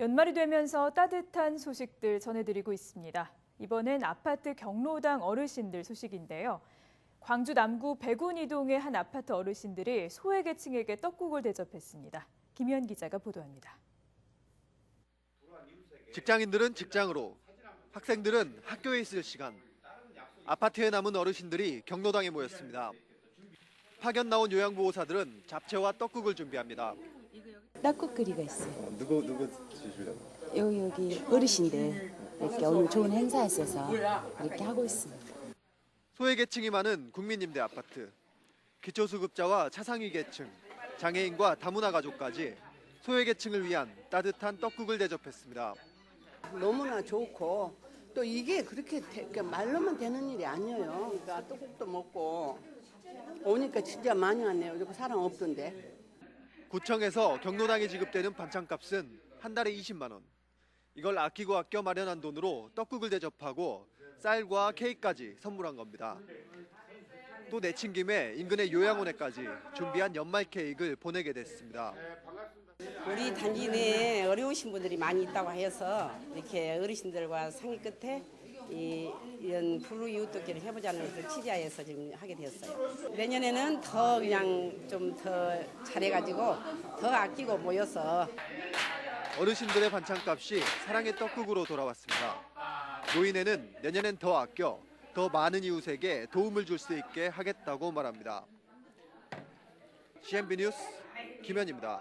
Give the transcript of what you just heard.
연말이 되면서 따뜻한 소식들 전해드리고 있습니다. 이번엔 아파트 경로당 어르신들 소식인데요. 광주 남구 백운 이동의 한 아파트 어르신들이 소외계층에게 떡국을 대접했습니다. 김현 기자가 보도합니다. 직장인들은 직장으로, 학생들은 학교에 있을 시간, 아파트에 남은 어르신들이 경로당에 모였습니다. 파견 나온 요양보호사들은 잡채와 떡국을 준비합니다. 떡국거리가 있어요. 누구 누구 주시려고? 여기 여기 어르신들 이렇게 오늘 좋은 행사 있어서 이렇게 하고 있습니다. 소외계층이 많은 국민임대 아파트. 기초수급자와 차상위 계층, 장애인과 다문화 가족까지 소외계층을 위한 따뜻한 떡국을 대접했습니다. 너무나 좋고 또 이게 그렇게 되- 그 말로만 되는 일이 아니에요. 그러니까 떡국도 먹고 오니까 진짜 많이 왔네요. 이렇게 사람 없던데. 구청에서 경로당에 지급되는 반찬값은 한 달에 20만 원. 이걸 아끼고 아껴 마련한 돈으로 떡국을 대접하고 쌀과 케이크까지 선물한 겁니다. 또 내친 김에 인근의 요양원에까지 준비한 연말 케이크를 보내게 됐습니다. 우리 단지 내에 어려우신 분들이 많이 있다고 해서 이렇게 어르신들과 상의 끝에 이, 이런 불우 이웃돕기를 해보자는 그 취지하에서 지금 하게 되었어요. 내년에는 더 그냥 좀 더 잘해가지고 더 아끼고 모여서 어르신들의 반찬값이 사랑의 떡국으로 돌아왔습니다. 노인에는 내년엔 더 아껴 더 많은 이웃에게 도움을 줄 수 있게 하겠다고 말합니다. CNB 뉴스 김현입니다.